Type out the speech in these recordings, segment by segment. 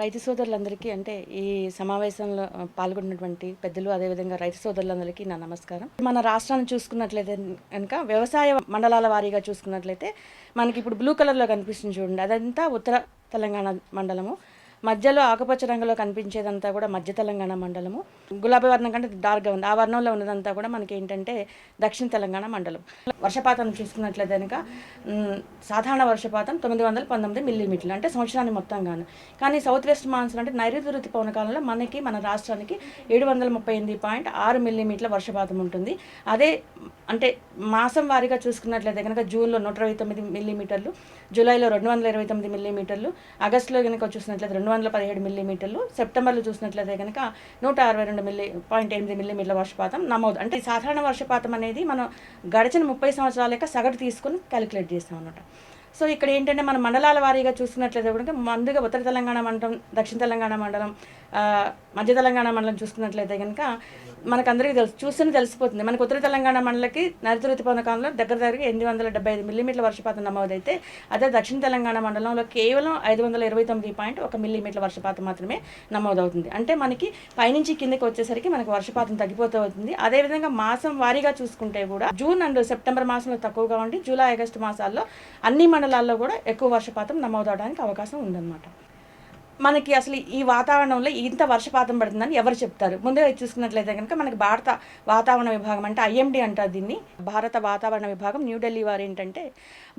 రైతు సోదరులందరికీ అంటే ఈ సమావేశంలో పాల్గొన్నటువంటి పెద్దలు అదేవిధంగా రైతు సోదరులందరికీ నా నమస్కారం. మన రాష్ట్రాన్ని చూసుకున్నట్లయితే కనుక వ్యవసాయ మండలాల వారీగా చూసుకున్నట్లయితే మనకి ఇప్పుడు బ్లూ కలర్లో కనిపిస్తుంది చూడండి. అదంతా ఉత్తర తెలంగాణ మండలము. మధ్యలో ఆకుపచ్చ రంగులో కనిపించేదంతా కూడా మధ్య తెలంగాణ మండలము. గులాబీ వర్ణం కంటే డార్క్గా ఉంది. ఆ వర్ణంలో ఉన్నదంతా కూడా మనకి ఏంటంటే దక్షిణ తెలంగాణ మండలం. వర్షపాతం చూసుకున్నట్లయితే కనుక సాధారణ వర్షపాతం తొమ్మిది వందల పంతొమ్మిది మిల్లీమీటర్లు. అంటే సంవత్సరాన్ని మొత్తంగాను కానీ సౌత్ వెస్ట్ మాన్సూన్ అంటే నైరుతి ఋతుపవన కాలంలో మనకి మన రాష్ట్రానికి ఏడు వందల ముప్పై ఎనిమిది పాయింట్ ఆరు మిల్లీమీటర్ల వర్షపాతం ఉంటుంది. అదే అంటే మాసం వారీగా చూసుకున్నట్లయితే కనుక జూన్లో నూట ఇరవై తొమ్మిది మిల్లీమీటర్లు జూలైలో రెండు వందల ఇరవై తొమ్మిది మిల్లీమీటర్లు ఆగస్టులో కనుక చూసినట్లయితే రెండు వందల పదిహేడు మిల్లీమీటర్లు. సెప్టెంబర్లో చూసినట్లయితే కనుక నూట అరవై రెండు మిల్లీ పాయింట్ ఎనిమిది మిల్లీమీటర్ల వర్షపాతం నమోదు. అంటే ఈ సాధారణ వర్షపాతం అనేది మనం గడిచిన ముప్పై సంవత్సరాల యొక్క సగటు తీసుకొని క్యాలిక్యులేట్ చేస్తాం అన్నమాట సో ఇక్కడ ఏంటంటే మన మండలాల వారీగా చూసుకున్నట్లయితే కనుక ముందుగా ఉత్తర తెలంగాణ మండలం దక్షిణ తెలంగాణ మండలం మధ్య తెలంగాణ మండలం చూసుకున్నట్లయితే కనుక మనకందరికీ తెలుసు చూస్తేనే తెలిసిపోతుంది. మనకు ఉత్తర తెలంగాణ మండలకి నైరుతి ఋతుపవన కాలంలో దగ్గర దగ్గర ఎనిమిది వందల డెబ్బై ఐదు మిల్లీమీటర్ల వర్షపాతం నమోదైతే అదే దక్షిణ తెలంగాణ మండలంలో కేవలం ఐదు వందల ఇరవై తొమ్మిది పాయింట్ ఒక మిల్లీమీటర్ల వర్షపాతం మాత్రమే నమోదవుతుంది. అంటే మనకి పైనుంచి కిందకి వచ్చేసరికి మనకు వర్షపాతం తగ్గిపోతూ అవుతుంది అదేవిధంగా మాసం వారీగా చూసుకుంటే కూడా జూన్ అండ్ సెప్టెంబర్ మాసంలో తక్కువగా ఉండి జూలై ఆగస్టు మాసాల్లో అన్ని మండలాల్లో కూడా ఎక్కువ వర్షపాతం నమోదవడానికి అవకాశం ఉందన్నమాట. మనకి అసలు ఈ వాతావరణంలో ఇంత వర్షపాతం పడుతుందని ఎవరు చెప్తారు? ముందుగా చూసుకున్నట్లయితే కనుక మనకి భారత వాతావరణ విభాగం అంటే ఐఎండి అంటారు దీన్ని. భారత వాతావరణ విభాగం న్యూఢిల్లీ వారు ఏంటంటే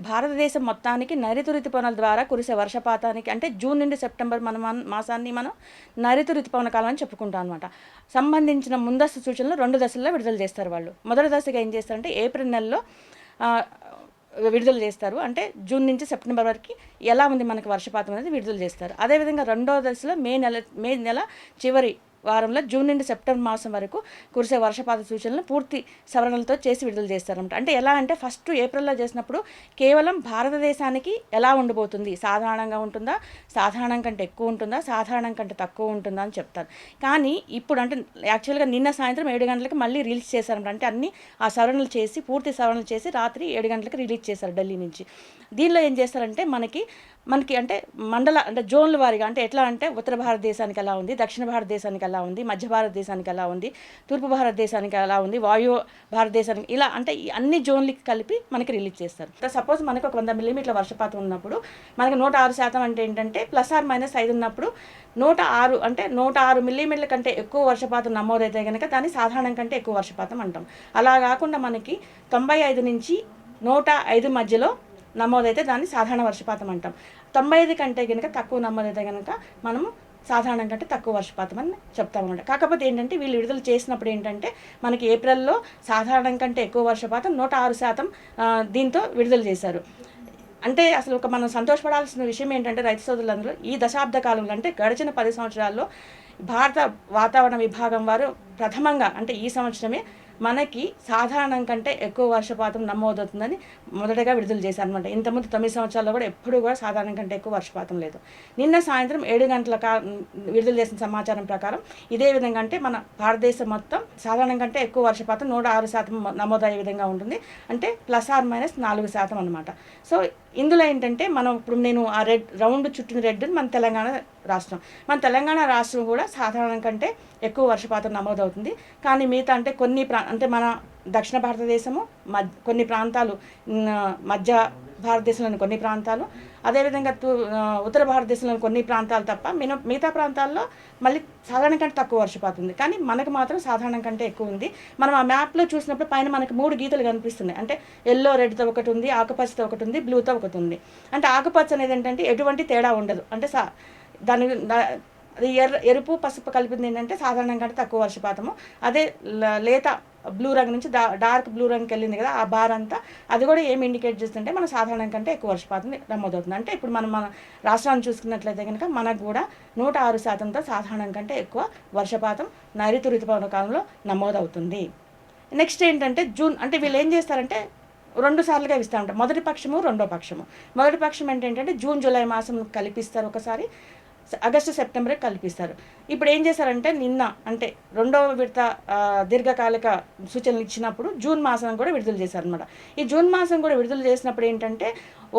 భారతదేశం మొత్తానికి నైరుతి ఋతుపవనాల ద్వారా కురిసే వర్షపాతానికి అంటే జూన్ నుండి సెప్టెంబర్ మన మాసాన్ని మనం నైరుతి ఋతుపవన కాలం అని చెప్పుకుంటాం అనమాట సంబంధించిన ముందస్తు సూచనలు రెండు దశల్లో విడుదల చేస్తారు వాళ్ళు. మొదటి దశగా ఏం చేస్తారంటే ఏప్రిల్ నెలలో విడుదల చేస్తారు. అంటే జూన్ నుంచి సెప్టెంబర్ వరకు ఎలా ఉంది మనకి వర్షపాతం అనేది విడుదల చేస్తారు. అదేవిధంగా రెండో దశలో మే నెల మే నెల చివరి వారంలో జూన్ నుండి సెప్టెంబర్ మాసం వరకు కురిసే వర్షపాత సూచనలు పూర్తి సవరణలతో చేసి విడుదల చేస్తారన్నమాట. అంటే ఎలా అంటే ఫస్ట్ ఏప్రిల్లో చేసినప్పుడు కేవలం భారతదేశానికి ఎలా ఉండబోతుంది? సాధారణంగా ఉంటుందా? సాధారణం కంటే ఎక్కువ ఉంటుందా? సాధారణం కంటే తక్కువ ఉంటుందా అని చెప్తారు. కానీ ఇప్పుడు అంటే యాక్చువల్గా నిన్న సాయంత్రం ఏడు గంటలకు మళ్ళీ రిలీజ్ చేశారన్నమాట. అంటే అన్ని ఆ సవరణలు చేసి పూర్తి సవరణలు చేసి రాత్రి ఏడు గంటలకు రిలీజ్ చేశారు ఢిల్లీ నుంచి. దీనిలో ఏం చేస్తారంటే మనకి మనకి అంటే మండల అంటే జోన్ల వారీగా అంటే ఎట్లా అంటే ఉత్తర భారతదేశానికి ఎలా ఉంది? దక్షిణ భారతదేశానికి ఎలా ఉంది మధ్య భారతదేశానికి ఎలా ఉంది తూర్పు భారతదేశానికి ఎలా ఉంది వాయు భారతదేశానికి ఇలా అంటే అన్ని జోన్లకి కలిపి మనకి రిలీజ్ చేస్తారు. సపోజ్ మనకు ఒక వంద మిల్లీమీటర్ల వర్షపాతం ఉన్నప్పుడు మనకి నూట ఆరు శాతం అంటే ఏంటంటే ప్లస్ ఆర్ మైనస్ ఐదు ఉన్నప్పుడు నూట ఆరు అంటే నూట ఆరు మిల్లీమీటర్ల కంటే ఎక్కువ వర్షపాతం నమోదైతే కనుక దాన్ని సాధారణం కంటే ఎక్కువ వర్షపాతం అంటాం. అలా కాకుండా మనకి తొంభై ఐదు నుంచి నూట ఐదు మధ్యలో నమోదైతే దాన్ని సాధారణ వర్షపాతం అంటాం. తొంభై ఐదు కంటే కనుక తక్కువ నమోదైతే కనుక మనము సాధారణం కంటే తక్కువ వర్షపాతం అని చెప్తామన్నమాట కాకపోతే ఏంటంటే వీళ్ళు విడుదల చేసినప్పుడు ఏంటంటే మనకి ఏప్రిల్లో సాధారణం కంటే ఎక్కువ వర్షపాతం నూట ఆరు శాతం దీంతో విడుదల చేశారు. అంటే అసలు ఒక మనం సంతోషపడాల్సిన విషయం ఏంటంటే రైతు సోదరులందరూ ఈ దశాబ్ద కాలంలో అంటే గడిచిన పది సంవత్సరాల్లో భారత వాతావరణ విభాగం వారు ప్రథమంగా అంటే ఈ సంవత్సరమే మనకి సాధారణం కంటే ఎక్కువ వర్షపాతం నమోదవుతుందని మొదటగా విడుదల చేశారు అనమాట ఇంతకుముందు తొమ్మిది సంవత్సరాల్లో కూడా ఎప్పుడూ కూడా సాధారణం కంటే ఎక్కువ వర్షపాతం లేదు. నిన్న సాయంత్రం ఏడు గంటల కా విడుదల చేసిన సమాచారం ప్రకారం ఇదే విధంగా అంటే మన భారతదేశం మొత్తం సాధారణం కంటే ఎక్కువ వర్షపాతం నూట ఆరు శాతం నమోదయ్యే విధంగా ఉంటుంది. అంటే ప్లస్ ఆర్ మైనస్ నాలుగు శాతం అనమాట సో ఇందులో ఏంటంటే మనం ఇప్పుడు నేను ఆ రెడ్ రౌండ్ చుట్టిన రెడ్ మన తెలంగాణ రాష్ట్రం. మన తెలంగాణ రాష్ట్రం కూడా సాధారణం కంటే ఎక్కువ వర్షపాతం నమోదవుతుంది. కానీ మిగతా అంటే కొన్ని ప్రా అంటే మన దక్షిణ భారతదేశము మధ్య కొన్ని ప్రాంతాలు మధ్య భారతదేశంలోని కొన్ని ప్రాంతాలు అదేవిధంగా తూ ఉత్తర భారతదేశంలోని కొన్ని ప్రాంతాలు తప్ప మిన మిగతా ప్రాంతాల్లో మళ్ళీ సాధారణ కంటే తక్కువ వర్షపాతం ఉంది. కానీ మనకు మాత్రం సాధారణం కంటే ఎక్కువ ఉంది. మనం ఆ మ్యాప్లో చూసినప్పుడు పైన మనకు మూడు గీతలు కనిపిస్తున్నాయి. అంటే ఎల్లో రెడ్తో ఒకటి ఉంది ఆకుపచ్చతో ఒకటి ఉంది బ్లూతో ఒకటి ఉంది. అంటే ఆకుపచ్చ అనేది ఏంటంటే ఎటువంటి తేడా ఉండదు. అంటే సా దాని అది ఎర్ర ఎరుపు పసుపు కలిపింది ఏంటంటే సాధారణంగా అంటే తక్కువ వర్షపాతము. అదే లేత బ్లూ రంగు నుంచి డా డార్క్ బ్లూ రంగుకి వెళ్ళింది కదా ఆ బార్ అంతా అది కూడా ఏమి ఇండికేట్ చేస్తుంటే మన సాధారణం కంటే ఎక్కువ వర్షపాతం నమోదవుతుంది. అంటే ఇప్పుడు మనం మన రాష్ట్రాన్ని చూసుకున్నట్లయితే కనుక మనకు కూడా నూట ఆరు శాతంతో సాధారణం కంటే ఎక్కువ వర్షపాతం నైరుతి ఋతుపవన కాలంలో నమోదవుతుంది. నెక్స్ట్ ఏంటంటే జూన్ అంటే వీళ్ళు ఏం చేస్తారంటే రెండు సార్లుగా ఇస్తూ ఉంటారు. మొదటి పక్షము రెండో పక్షము. మొదటి పక్షం ఏంటంటే జూన్ జూలై మాసం కల్పిస్తారు ఒకసారి. ఆగస్టు సెప్టెంబరే కల్పిస్తారు. ఇప్పుడు ఏం చేశారంటే నిన్న అంటే రెండవ విడత దీర్ఘకాలిక సూచనలు ఇచ్చినప్పుడు జూన్ మాసం కూడా విడుదల చేశారనమాట ఈ జూన్ మాసం కూడా విడుదల చేసినప్పుడు ఏంటంటే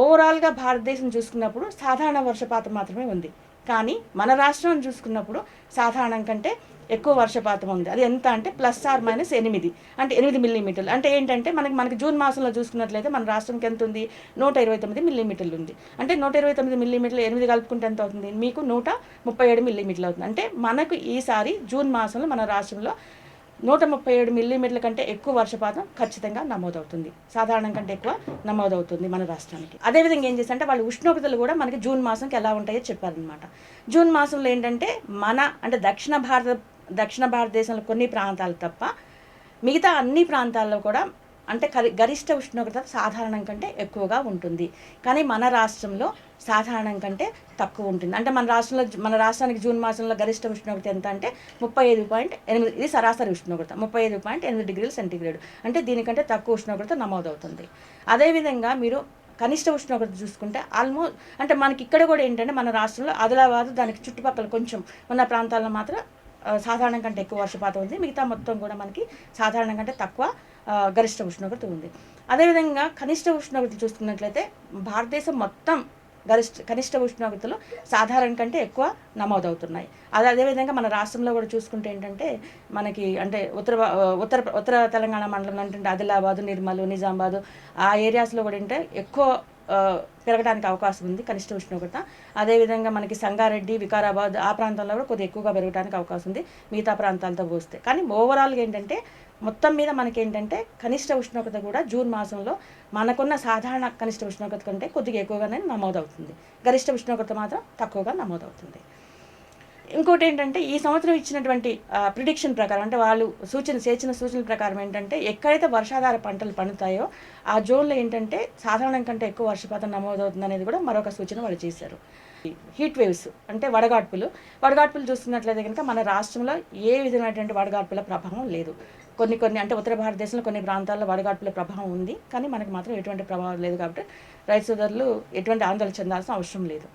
ఓవరాల్గా భారతదేశం చూసుకున్నప్పుడు సాధారణ వర్షపాతం మాత్రమే ఉంది. కానీ మన రాష్ట్రం చూసుకున్నప్పుడు సాధారణం కంటే ఎక్కువ వర్షపాతం ఉంది. అది ఎంత అంటే ప్లస్ ఆర్ మైనస్ ఎనిమిది. అంటే ఎనిమిది మిల్లీమీటర్లు. అంటే ఏంటంటే మనకి మనకి జూన్ మాసంలో చూసుకున్నట్లయితే మన రాష్ట్రంకి ఎంత ఉంది? నూట ఇరవై తొమ్మిది మిల్లీమీటర్లు ఉంది. అంటే నూట ఇరవై తొమ్మిది మిల్లీమీటర్లు ఎనిమిది కలుపుకుంటే ఎంత అవుతుంది? మీకు నూట ముప్పై ఏడు మిల్లీమీటర్లు అవుతుంది. అంటే మనకు ఈసారి జూన్ మాసంలో మన రాష్ట్రంలో నూట ముప్పై ఏడు మిల్లీమీటర్ల కంటే ఎక్కువ వర్షపాతం ఖచ్చితంగా నమోదవుతుంది. సాధారణం కంటే ఎక్కువ నమోదవుతుంది మన రాష్ట్రానికి. అదేవిధంగా ఏం చేస్తే అంటే వాళ్ళ ఉష్ణోగ్రతలు కూడా మనకి జూన్ మాసంకి ఎలా ఉంటాయో చెప్పారనమాట జూన్ మాసంలో ఏంటంటే మన అంటే దక్షిణ భారత దక్షిణ భారతదేశంలో కొన్ని ప్రాంతాలు తప్ప మిగతా అన్ని ప్రాంతాల్లో కూడా అంటే గరిష్ట ఉష్ణోగ్రత సాధారణం కంటే ఎక్కువగా ఉంటుంది. కానీ మన రాష్ట్రంలో సాధారణం కంటే తక్కువ ఉంటుంది. అంటే మన రాష్ట్రంలో మన రాష్ట్రానికి జూన్ మాసంలో గరిష్ట ఉష్ణోగ్రత ఎంత అంటే ముప్పై ఐదు పాయింట్ ఎనిమిది ఇది సరాసరి ఉష్ణోగ్రత. ముప్పై ఐదు పాయింట్ ఎనిమిది డిగ్రీల సెంటీగ్రేడ్. అంటే దీనికంటే తక్కువ ఉష్ణోగ్రత నమోదవుతుంది. అదేవిధంగా మీరు కనిష్ట ఉష్ణోగ్రత చూసుకుంటే ఆల్మోస్ట్ అంటే మనకి ఇక్కడ కూడా ఏంటంటే మన రాష్ట్రంలో ఆదిలాబాద్ దానికి చుట్టుపక్కల కొంచెం ఉన్న ప్రాంతాల్లో మాత్రం సాధారణం కంటే ఎక్కువ వర్షపాతం ఉంది. మిగతా మొత్తం కూడా మనకి సాధారణం కంటే తక్కువ గరిష్ట ఉష్ణోగ్రత ఉంది. అదేవిధంగా కనిష్ట ఉష్ణోగ్రత చూసుకున్నట్లయితే భారతదేశం మొత్తం గరిష్ట కనిష్ట ఉష్ణోగ్రతలు సాధారణ కంటే ఎక్కువ నమోదవుతున్నాయి. అది అదేవిధంగా మన రాష్ట్రంలో కూడా చూసుకుంటే ఏంటంటే మనకి అంటే ఉత్తర ఉత్తర ఉత్తర తెలంగాణ మండలం అంటే ఆదిలాబాదు నిర్మల్ నిజామాబాద్ ఆ ఏరియాస్లో కూడా ఏంటంటే ఎక్కువ పెరగడానికి అవకాశం ఉంది కనిష్ట ఉష్ణోగ్రత. అదేవిధంగా మనకి సంగారెడ్డి వికారాబాద్ ఆ ప్రాంతంలో కూడా కొద్దిగా ఎక్కువగా పెరగడానికి అవకాశం ఉంది మిగతా ప్రాంతాలతో పోస్తే కానీ ఓవరాల్గా ఏంటంటే మొత్తం మీద మనకి ఏంటంటే కనిష్ట ఉష్ణోగ్రత కూడా జూన్ మాసంలో మనకున్న సాధారణ కనిష్ట ఉష్ణోగ్రత కంటే కొద్దిగా ఎక్కువగానే నమోదవుతుంది. గరిష్ట ఉష్ణోగ్రత మాత్రం తక్కువగా నమోదవుతుంది. ఇంకోటి ఏంటంటే ఈ సంవత్సరం ఇచ్చినటువంటి ప్రిడిక్షన్ ప్రకారం అంటే వాళ్ళు సూచన చేసిన సూచనల ప్రకారం ఏంటంటే ఎక్కడైతే వర్షాధార పంటలు పండుతాయో ఆ జోన్లో ఏంటంటే సాధారణం కంటే ఎక్కువ వర్షపాతం నమోదవుతుంది అనేది కూడా మరొక సూచన వాళ్ళు చేశారు. హీట్ వేవ్స్ అంటే వడగాడ్పులు. వడగాడ్పులు చూస్తున్నట్లయితే కనుక మన రాష్ట్రంలో ఏ విధమైనటువంటి వడగాడ్పుల ప్రభావం లేదు. కొన్ని కొన్ని అంటే ఉత్తర భారతదేశంలో కొన్ని ప్రాంతాల్లో వడగాడ్పుల ప్రభావం ఉంది కానీ మనకు మాత్రం ఎటువంటి ప్రభావం లేదు కాబట్టి రైతు సోదరులు ఎటువంటి ఆందోళన చెందాల్సిన అవసరం లేదు.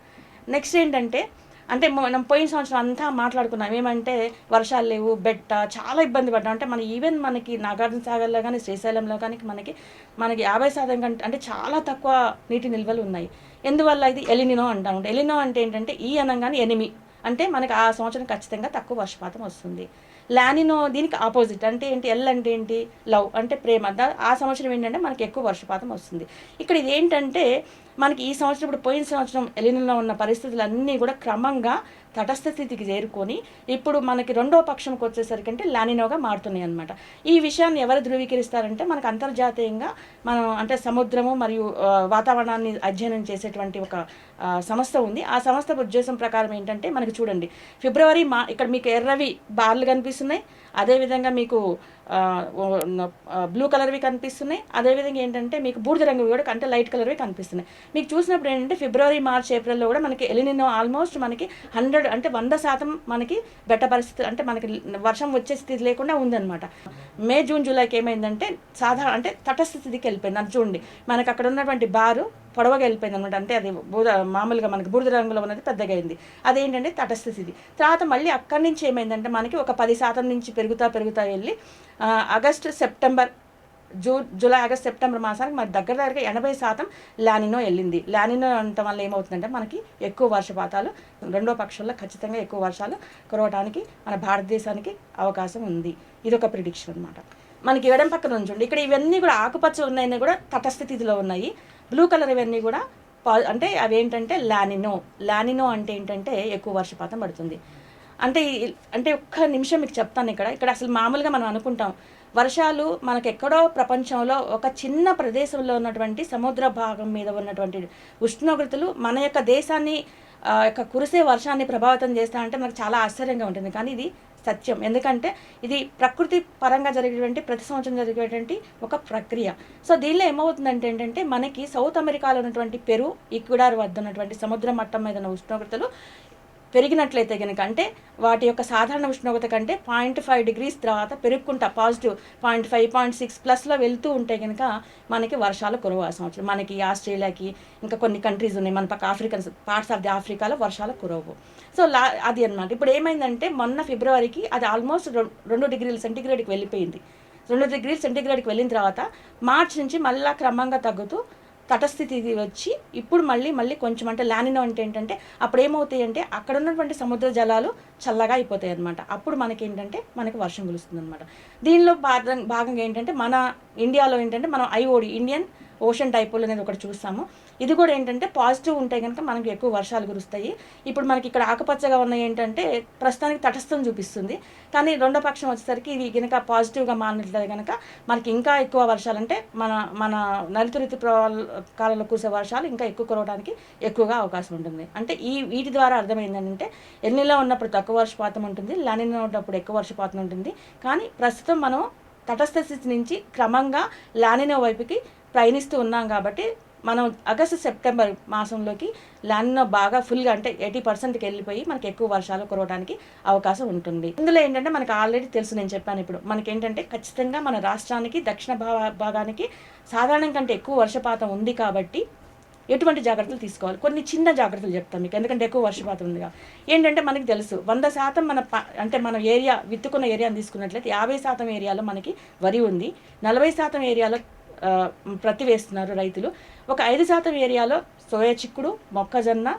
నెక్స్ట్ ఏంటంటే అంటే మనం పోయిన సంవత్సరం అంతా మాట్లాడుకున్నాం. ఏమంటే వర్షాలు లేవు బెట్ట చాలా ఇబ్బంది పడ్డాం. అంటే మన ఈవెన్ మనకి నాగార్జున సాగర్లో కానీ శ్రీశైలంలో కానీ మనకి మనకి యాభై శాతం కంటే అంటే చాలా తక్కువ నీటి నిల్వలు ఉన్నాయి. ఎందువల్ల ఇది? ఎలినినో అంటాం. ఎలినో అంటే ఏంటంటే ఈ అనగానే ఎనిమి. అంటే మనకి ఆ సంవత్సరం ఖచ్చితంగా తక్కువ వర్షపాతం వస్తుంది. లానినో దీనికి ఆపోజిట్. అంటే ఏంటి? ఎల్ అంటే ఏంటి? లవ్ అంటే ప్రేమ. దా- ఆ సంవత్సరం ఏంటంటే మనకి ఎక్కువ వర్షపాతం వస్తుంది. ఇక్కడ ఇది ఏంటంటే మనకి ఈ సంవత్సరం ఇప్పుడు పోయిన సంవత్సరం ఎలినలో ఉన్న పరిస్థితులన్నీ కూడా క్రమంగా తటస్థ స్థితికి చేరుకొని ఇప్పుడు మనకి రెండో పక్షంకి వచ్చేసరికి అంటే లానినోగా మారుతున్నాయి అనమాట ఈ విషయాన్ని ఎవరు ధృవీకరిస్తారంటే మనకు అంతర్జాతీయంగా మనం అంటే సముద్రము మరియు వాతావరణాన్ని అధ్యయనం చేసేటువంటి ఒక సంస్థ ఉంది. ఆ సంస్థ ఉద్దేశం ప్రకారం ఏంటంటే మనకి చూడండి. ఫిబ్రవరి మా ఇక్కడ మీకు ఎర్రవి బార్లు కనిపిస్తున్నాయి. అదేవిధంగా మీకు బ్లూ కలర్వి కనిపిస్తున్నాయి. అదేవిధంగా ఏంటంటే మీకు బూడిద రంగువి కూడా అంటే లైట్ కలర్వి కనిపిస్తున్నాయి. మీకు చూసినప్పుడు ఏంటంటే ఫిబ్రవరి మార్చ్ ఏప్రిల్లో కూడా మనకి ఎలినినో ఆల్మోస్ట్ మనకి హండ్రెడ్ అంటే వంద శాతం మనకి బెట్ట పరిస్థితి అంటే మనకి వర్షం వచ్చే స్థితి లేకుండా ఉందన్నమాట. మే జూన్ జూలైకి ఏమైందంటే సాధారణ అంటే తటస్థ స్థితికి వెళ్ళిపోయింది. అది చూడండి. మనకి అక్కడ ఉన్నటువంటి బారు పొడవగా వెళ్ళిపోయింది అనమాట అంటే అది బూద మామూలుగా మనకి బూడిద రంగులో ఉన్నది పెద్దగా అయింది. అదేంటంటే తటస్థ స్థితి తర్వాత మళ్ళీ అక్కడి నుంచి ఏమైందంటే మనకి ఒక పది శాతం నుంచి పెరుగుతా పెరుగుతా వెళ్ళి August September June July August September మాసానికి మన దగ్గర దగ్గరగా ఎనభై శాతం లానినో వెళ్ళింది. లానినో అనటం వల్ల ఏమవుతుందంటే మనకి ఎక్కువ వర్షపాతాలు రెండో పక్షంలో ఖచ్చితంగా ఎక్కువ వర్షాలు కురవడానికి మన భారతదేశానికి అవకాశం ఉంది. ఇది ఒక ప్రిడిక్షన్ అనమాట మనకి ఇవ్వడం పక్కన ఉంచండి ఇక్కడ ఇవన్నీ కూడా ఆకుపచ్చ ఉన్నాయని కూడా తటస్థితిలో ఉన్నాయి. బ్లూ కలర్ ఇవన్నీ కూడా పా- అంటే అవి ఏంటంటే లానినో లానినో అంటే ఏంటంటే ఎక్కువ వర్షపాతం పడుతుంది. అంటే అంటే ఒక్క నిమిషం మీకు చెప్తాను ఇక్కడ. ఇక్కడ అసలు మామూలుగా మనం అనుకుంటాం వర్షాలు మనకు ఎక్కడో ప్రపంచంలో ఒక చిన్న ప్రదేశంలో ఉన్నటువంటి సముద్ర భాగం మీద ఉన్నటువంటి ఉష్ణోగ్రతలు మన యొక్క దేశాన్ని యొక్క కురిసే వర్షాన్ని ప్రభావితం చేస్తా అంటే మనకు చాలా ఆశ్చర్యంగా ఉంటుంది. కానీ ఇది సత్యం. ఎందుకంటే ఇది ప్రకృతి పరంగా జరిగేటువంటి ప్రతి సంవత్సరం జరిగేటువంటి ఒక ప్రక్రియ. సో దీనిలో ఏమవుతుందంటే ఏంటంటే మనకి సౌత్ అమెరికాలో ఉన్నటువంటి పెరు ఈక్విడార్ వద్ద ఉన్నటువంటి సముద్ర మట్టం మీద ఉన్న ఉష్ణోగ్రతలు పెరిగినట్లయితే కనుక అంటే వాటి యొక్క సాధారణ ఉష్ణోగ్రత కంటే పాయింట్ ఫైవ్ డిగ్రీస్ తర్వాత పెరుగుకుంటా positive point five point six ప్లస్లో వెళ్తూ ఉంటే కనుక మనకి వర్షాలు కురవాల్సిన అవసరం సంవత్సరం. మనకి ఆస్ట్రేలియాకి ఇంకా కొన్ని కంట్రీస్ ఉన్నాయి. మన పక్క ఆఫ్రికన్ పార్ట్స్ ఆఫ్ ది ఆఫ్రికాలో వర్షాలు కురవు సో లా అది అన్నమాట. ఇప్పుడు ఏమైందంటే మొన్న ఫిబ్రవరికి అది ఆల్మోస్ట్ రెండు డిగ్రీల సెంటిగ్రేడ్కి వెళ్ళిపోయింది. రెండు డిగ్రీల సెంటిగ్రేడ్కి వెళ్ళిన తర్వాత మార్చ్ నుంచి మళ్ళీ క్రమంగా తగ్గుతూ తటస్థితి వచ్చి ఇప్పుడు మళ్ళీ మళ్ళీ కొంచెం అంటే లానినో అంటే ఏంటంటే అప్పుడు ఏమవుతాయి అంటే అక్కడ ఉన్నటువంటి సముద్ర జలాలు చల్లగా అయిపోతాయి అనమాట అప్పుడు మనకి ఏంటంటే మనకి వర్షం కురుస్తుంది అనమాట దీనిలో భాగం భాగంగా ఏంటంటే మన ఇండియాలో ఏంటంటే మనం ఐఓడి ఇండియన్ ఓషన్ డైపోల్ అనేది ఒకటి చూస్తాము. ఇది కూడా ఏంటంటే పాజిటివ్ ఉంటే కనుక మనకి ఎక్కువ వర్షాలు కురుస్తాయి. ఇప్పుడు మనకి ఇక్కడ ఆకుపచ్చగా ఉన్నాయి ఏంటంటే ప్రస్తుతానికి తటస్థం చూపిస్తుంది. కానీ రెండో పక్షం వచ్చేసరికి ఇది కనుక పాజిటివ్గా మారినట్లయితే కనుక మనకి ఇంకా ఎక్కువ వర్షాలు అంటే మన మన నలుతు రీతి కాలంలో కురిసే వర్షాలు ఇంకా ఎక్కువ కురవడానికి ఎక్కువగా అవకాశం ఉంటుంది. అంటే ఈ వీటి ద్వారా అర్థమైందంటే ఎన్నిలో ఉన్నప్పుడు తక్కువ వర్షపాతం ఉంటుంది లానిలో ఉన్నప్పుడు ఎక్కువ వర్షపాతం ఉంటుంది. కానీ ప్రస్తుతం మనం తటస్థ స్థితి నుంచి క్రమంగా లానినో వైపుకి ప్రయాణిస్తూ ఉన్నాం కాబట్టి మనం ఆగస్టు సెప్టెంబర్ మాసంలోకి లానినో బాగా ఫుల్గా అంటే ఎయిటీ పర్సెంట్కి వెళ్ళిపోయి మనకి ఎక్కువ వర్షాలు కురవడానికి అవకాశం ఉంటుంది. ఇందులో ఏంటంటే మనకి ఆల్రెడీ తెలుసు నేను చెప్పాను ఇప్పుడు. మనకి ఏంటంటే ఖచ్చితంగా మన రాష్ట్రానికి దక్షిణ భా- భాగానికి సాధారణం కంటే ఎక్కువ వర్షపాతం ఉంది కాబట్టి ఎటువంటి జాగ్రత్తలు తీసుకోవాలి. కొన్ని చిన్న జాగ్రత్తలు చెప్తాం మీకు. ఎందుకంటే ఎక్కువ వర్షపాతం ఉందిగా ఏంటంటే మనకి తెలుసు వంద శాతం మన అంటే మన ఏరియా విత్తుకున్న ఏరియాని తీసుకున్నట్లయితే యాభై శాతం ఏరియాలో మనకి వరి ఉంది. నలభై శాతం ఏరియాలో ప్రతి ప్రత్తి వేస్తున్నారు రైతులు. ఒక ఐదు శాతం ఏరియాలో సోయా చిక్కుడు మొక్కజొన్న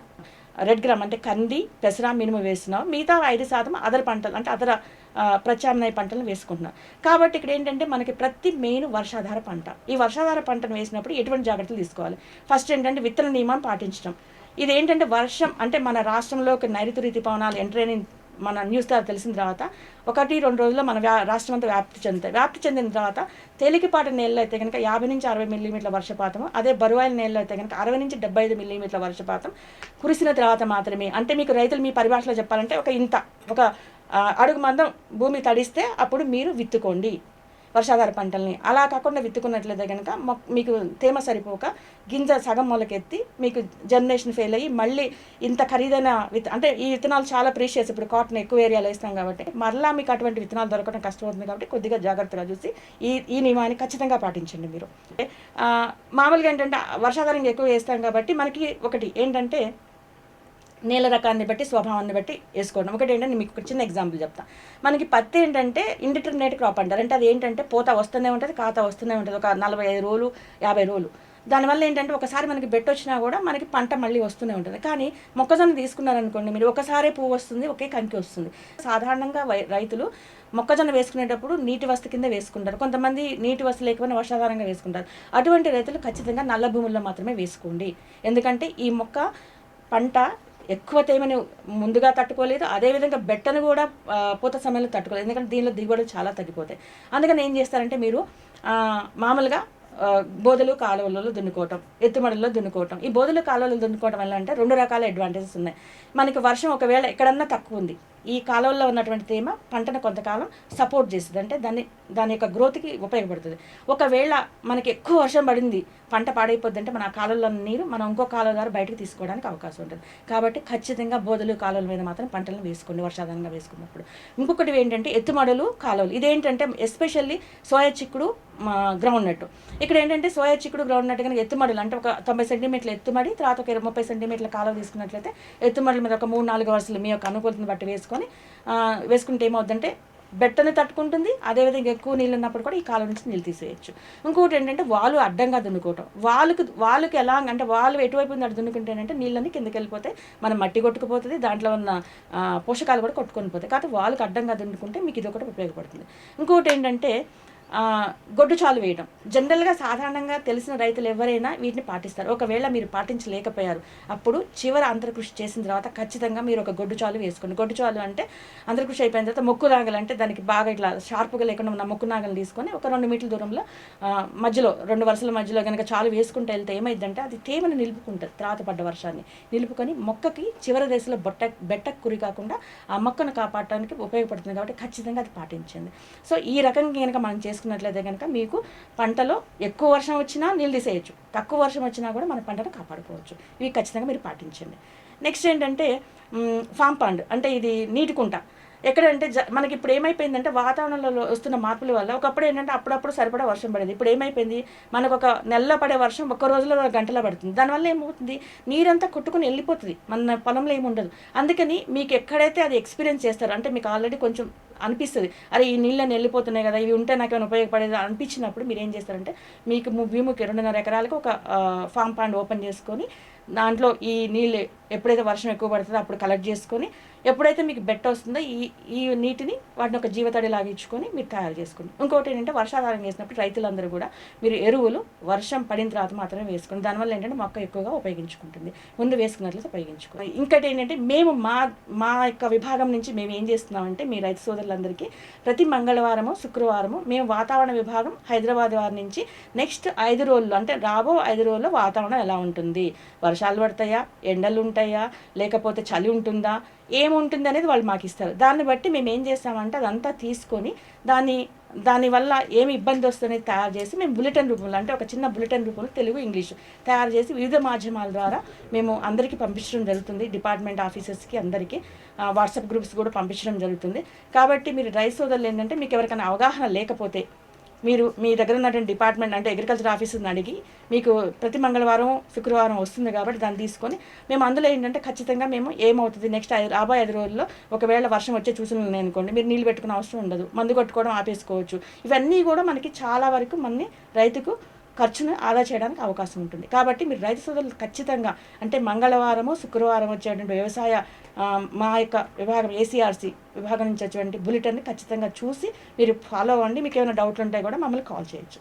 రెడ్ గ్రామ్ అంటే కంది పెసరా మినుము వేస్తున్నాం. మిగతా ఐదు శాతం అదర్ పంటలు అంటే అదర ప్రత్యామ్నాయ పంటలను వేసుకుంటున్నాం. కాబట్టి ఇక్కడ ఏంటంటే మనకి ప్రతి మెయిన్ వర్షాధార పంట. ఈ వర్షాధార పంటను వేసినప్పుడు ఎటువంటి జాగ్రత్తలు తీసుకోవాలి? ఫస్ట్ ఏంటంటే విత్తన నియమాన్ని పాటించడం. ఇది ఏంటంటే వర్షం అంటే మన రాష్ట్రంలోకి నైరుతి ఋతుపవనాలు ఎంటర్ అయిన మన న్యూస్ ద్వారా తెలిసిన తర్వాత ఒకటి రెండు రోజుల్లో మన వ్యా రాష్ట్రం అంతా వ్యాప్తి చెందుతాయి. వ్యాప్తి చెందిన తర్వాత తేలికపాటి నేలలో అయితే కనుక యాభై నుంచి అరవై మిల్లీమీటర్ల వర్షపాతం అదే బరువాయిల నేలలో అయితే కనుక అరవై నుంచి డెబ్బై ఐదు మిల్లీమీటర్ల వర్షపాతం కురిసిన తర్వాత మాత్రమే. అంటే మీకు రైతులు మీ పరిభాషలో చెప్పాలంటే ఒక ఇంత ఒక అడుగు మందం భూమి తడిస్తే అప్పుడు మీరు విత్తుకోండి. వర్షాధార పంటల్ని. అలా కాకుండా విత్తుకున్నట్లయితే కనుక మీకు తేమ సరిపోక గింజ సగం మొలకెత్తి మీకు జనరేషన్ ఫెయిల్ అయ్యి మళ్ళీ ఇంత ఖరీదైన విత్ అంటే ఈ విత్తనాలు చాలా ప్రీషియస్. ఇప్పుడు కాటన్ ఎక్కువ ఏరియాలో వేస్తాం కాబట్టి మరలా మీకు అటువంటి విత్తనాలు దొరకడం కష్టమవుతుంది కాబట్టి కొద్దిగా జాగ్రత్తగా చూసి ఈ ఈ నియమాన్ని ఖచ్చితంగా పాటించండి మీరు. మామూలుగా ఏంటంటే వర్షాధారంగా ఎక్కువ వేస్తాం కాబట్టి మనకి ఒకటి ఏంటంటే నేల రకాన్ని బట్టి స్వభావాన్ని బట్టి వేసుకోవడం. ఒకటి ఏంటంటే మీకు ఒక చిన్న ఎగ్జాంపుల్ చెప్తా. మనకి పత్తి ఏంటంటే ఇండిటర్మినేట్ క్రాప్ అంటారు. అంటే అది ఏంటంటే పూత వస్తూనే ఉంటుంది కాత వస్తూనే ఉంటుంది. ఒక నలభై ఐదు రోజులు యాభై రోజులు. దానివల్ల ఏంటంటే ఒకసారి మనకి బెట్ వచ్చినా కూడా మనకి పంట మళ్ళీ వస్తూనే ఉంటుంది. కానీ మొక్కజొన్న తీసుకున్నారనుకోండి మీరు ఒకసారే పువ్వు వస్తుంది ఒకే కంకి వస్తుంది. సాధారణంగా రైతులు మొక్కజొన్న వేసుకునేటప్పుడు నీటి వస్తు కింద వేసుకుంటారు. కొంతమంది నీటి వస్తు లేకపోయినా వర్షాధారంగా వేసుకుంటారు. అటువంటి రైతులు ఖచ్చితంగా నల్ల భూముల్లో మాత్రమే వేసుకోండి. ఎందుకంటే ఈ మొక్క పంట ఎక్కువ తేమని ముందుగా తట్టుకోలేదు. అదేవిధంగా బెట్టను కూడా పూత సమయంలో తట్టుకోలేదు. ఎందుకంటే దీనిలో దిగుబడులు చాలా తగ్గిపోతాయి. అందుకని ఏం చేస్తారంటే మీరు మామూలుగా బోధలు కాలువలలో దున్నుకోవటం ఎత్తుమడుల్లో దున్నుకోవటం. ఈ బోధలు కాలువలు దున్నుకోవటం వల్ల అంటే రెండు రకాల అడ్వాంటేజెస్ ఉన్నాయి. మనకి వర్షం ఒకవేళ ఎక్కడన్నా తక్కువ ఉంది ఈ కాలువల్లో ఉన్నటువంటి తేమ పంటను కొంతకాలం సపోర్ట్ చేస్తుంది. అంటే దాన్ని దాని యొక్క గ్రోత్కి ఉపయోగపడుతుంది. ఒకవేళ మనకి ఎక్కువ వర్షం పడింది పంట పాడైపోద్దంటే మన కాలంలో నీరు మనం ఇంకో కాలువ ద్వారా బయటకు తీసుకోవడానికి అవకాశం ఉంటుంది. కాబట్టి ఖచ్చితంగా బోధలు కాలువల మీద మాత్రం పంటలను వేసుకోండి వర్షాధారంగా వేసుకున్నప్పుడు. ఇంకొకటి ఏంటంటే ఎత్తుమడలు కాలువలు. ఇదేంటంటే ఎస్పెషల్లీ సోయా చిక్కుడు గ్రౌండ్ నట్టు ఇక్కడ ఏంటంటే సోయా చిక్కుడు గ్రౌండ్ నట్టు కనుక ఎత్తుమడలు అంటే ఒక తొంభై సెంటీమీటర్ల ఎత్తుమడి తర్వాత ఒక ఇరవై ముప్పై సెంటీమీటర్ల కాలువ తీసుకున్నట్లయితే ఎత్తుమడల మీద ఒక మూడు నాలుగు వరుసలు మీ యొక్క అనుకూలతను బట్టి వేసుకొని వేసుకుంటే ఏమవుద్దంటే బెట్టని తట్టుకుంటుంది. అదేవిధంగా ఎక్కువ నీళ్ళు ఉన్నప్పుడు కూడా ఈ కాలం నుంచి నీళ్ళు తీసేయచ్చు. ఇంకొకటి ఏంటంటే వాళ్ళు అడ్డంగా దున్నుకోవటం. వాళ్ళకు వాళ్ళకి ఎలా అంటే వాళ్ళు ఎటువైపు ఉంది అటు దున్నుకుంటేనంటే నీళ్ళని కిందకి వెళ్ళిపోతే మనం మట్టి కొట్టుకుపోతుంది దాంట్లో ఉన్న పోషకాలు కూడా కొట్టుకొని పోతాయి. కాబట్టి వాళ్ళకి అడ్డంగా దున్నుకుంటే మీకు ఇది ఒకటి ఉపయోగపడుతుంది. ఇంకొకటి ఏంటంటే గొడ్డు చాలు వేయడం జనరల్గా సాధారణంగా తెలిసిన రైతులు ఎవరైనా వీటిని పాటిస్తారు. ఒకవేళ మీరు పాటించలేకపోయారు అప్పుడు చివరి అంతర్కృషి చేసిన తర్వాత ఖచ్చితంగా మీరు ఒక గొడ్డు చాలు వేసుకోండి. గొడ్డు చాలు అంటే అంతర్కృషి అయిపోయిన తర్వాత మొక్కు నాగలు అంటే దానికి బాగా ఇట్లా షార్ప్గా లేకుండా ఉన్న మొక్కు నాగలు తీసుకొని ఒక రెండు మీటర్ల దూరంలో మధ్యలో రెండు వరుసల మధ్యలో కనుక చాలు వేసుకుంటే వెళ్తే ఏమైందంటే అది తేమను నిలుపుకుంటుంది తర్వాత పడ్డ వర్షాన్ని. నిలుపుకొని మొక్కకి చివరి దశలో బొట్ట బెట్టకు కురి కాకుండా ఆ మొక్కను కాపాడటానికి ఉపయోగపడుతుంది కాబట్టి ఖచ్చితంగా అది పాటించండి. సో ఈ రకంగా కనుక మనం చేసుకున్నట్లయితే కనుక మీకు పంటలో ఎక్కువ వర్షం వచ్చినా నీళ్ళు తీసేయచ్చు. తక్కువ వర్షం వచ్చినా కూడా మన పంటను కాపాడుకోవచ్చు. ఇవి ఖచ్చితంగా మీరు పాటించండి. నెక్స్ట్ ఏంటంటే ఫామ్ పండ్ అంటే ఇది నీటి కుంట. ఎక్కడంటే జ మనకి ఇప్పుడు ఏమైపోయిందంటే వాతావరణంలో వస్తున్న మార్పుల వల్ల ఒకప్పుడు ఏంటంటే అప్పుడప్పుడు సరిపడా వర్షం పడేది. ఇప్పుడు ఏమైపోయింది? మనకు ఒక నెలలో పడే వర్షం ఒక రోజులో గంటలో పడుతుంది. దానివల్ల ఏమవుతుంది? నీరంతా కొట్టుకుని వెళ్ళిపోతుంది. మన పొలంలో ఏముండదు అందుకని మీకు ఎక్కడైతే అది ఎక్స్పీరియన్స్ చేస్తారో అంటే మీకు ఆల్రెడీ కొంచెం అనిపిస్తుంది. అరే ఈ నీళ్ళని వెళ్ళిపోతున్నాయి కదా ఇవి ఉంటే నాకు ఏమైనా ఉపయోగపడేది అనిపించినప్పుడు మీరు ఏం చేస్తారంటే మీకు ము- భూమికి రెండున్నర ఎకరాలకు ఒక ఫామ్ పాండ్ ఓపెన్ చేసుకొని దాంట్లో ఈ నీళ్ళు ఎప్పుడైతే వర్షం ఎక్కువ పడుతుందో అప్పుడు కలెక్ట్ చేసుకొని ఎప్పుడైతే మీకు బెట్ట వస్తుందో ఈ ఈ నీటిని వాటిని ఒక జీవతడి లాగించుకొని ఇచ్చుకొని మీరు తయారు చేసుకోండి. ఇంకోటి ఏంటంటే వర్షాధారం చేసినప్పుడు రైతులందరూ కూడా మీరు ఎరువులు వర్షం పడిన తర్వాత మాత్రమే వేసుకోండి. దానివల్ల ఏంటంటే మొక్క ఎక్కువగా ఉపయోగించుకుంటుంది. ముందు వేసుకున్నట్లయితే ఉపయోగించుకోండి. ఇంకటి ఏంటంటే మేము మా మా యొక్క విభాగం నుంచి మేము ఏం చేస్తున్నామంటే మీ రైతు సోదరులందరికీ ప్రతి మంగళవారము శుక్రవారము మేము వాతావరణ విభాగం హైదరాబాద్ వారి నుంచి నెక్స్ట్ ఐదు రోజులు అంటే రాబో ఐదు రోజుల్లో వాతావరణం ఎలా ఉంటుంది? వర్షాలు పడతాయా? ఎండలు ఉంటాయా? లేకపోతే చలి ఉంటుందా? ఏముంటుంది అనేది వాళ్ళు మాకు ఇస్తారు. దాన్ని బట్టి మేము ఏం చేస్తామంటే అదంతా తీసుకొని దాన్ని దానివల్ల ఏమి ఇబ్బంది వస్తుందని తయారు చేసి మేము బులెటిన్ రూపంలో అంటే ఒక చిన్న బులెటిన్ రూపంలో తెలుగు ఇంగ్లీష్ తయారు చేసి వివిధ మాధ్యమాల ద్వారా మేము అందరికీ పంపించడం జరుగుతుంది. డిపార్ట్మెంట్ ఆఫీసర్స్కి అందరికీ వాట్సాప్ గ్రూప్స్ కూడా పంపించడం జరుగుతుంది. కాబట్టి మీరు రైస్ సోదరులు ఏంటంటే మీకు ఎవరికైనా అవగాహన లేకపోతే మీరు మీ దగ్గర ఉన్నటువంటి డిపార్ట్మెంట్ అంటే అగ్రికల్చర్ ఆఫీసుని అడిగి మీకు ప్రతి మంగళవారం శుక్రవారం వస్తుంది కాబట్టి దాన్ని తీసుకొని మేము అందులో ఏంటంటే ఖచ్చితంగా మేము ఏమవుతుంది? నెక్స్ట్ ఐదు రాబోయే ఐదు రోజుల్లో ఒకవేళ వర్షం వచ్చే చూసిన అనుకోండి మీరు నీళ్ళు పెట్టుకునే అవసరం ఉండదు. మందు కొట్టుకోవడం ఆపేసుకోవచ్చు. ఇవన్నీ కూడా మనకి చాలా వరకు మన రైతుకు ఖర్చును ఆదా చేయడానికి అవకాశం ఉంటుంది. కాబట్టి మీరు రైతు సోదరులు ఖచ్చితంగా అంటే మంగళవారము శుక్రవారం వచ్చేటువంటి వ్యవసాయ మా యొక్క విభాగం ఏసీఆర్సీ విభాగం నుంచి వచ్చేటువంటి బులెటిన్ని ఖచ్చితంగా చూసి మీరు ఫాలో అవ్వండి. మీకు ఏమైనా డౌట్లు ఉంటే కూడా మమ్మల్ని కాల్ చేయొచ్చు.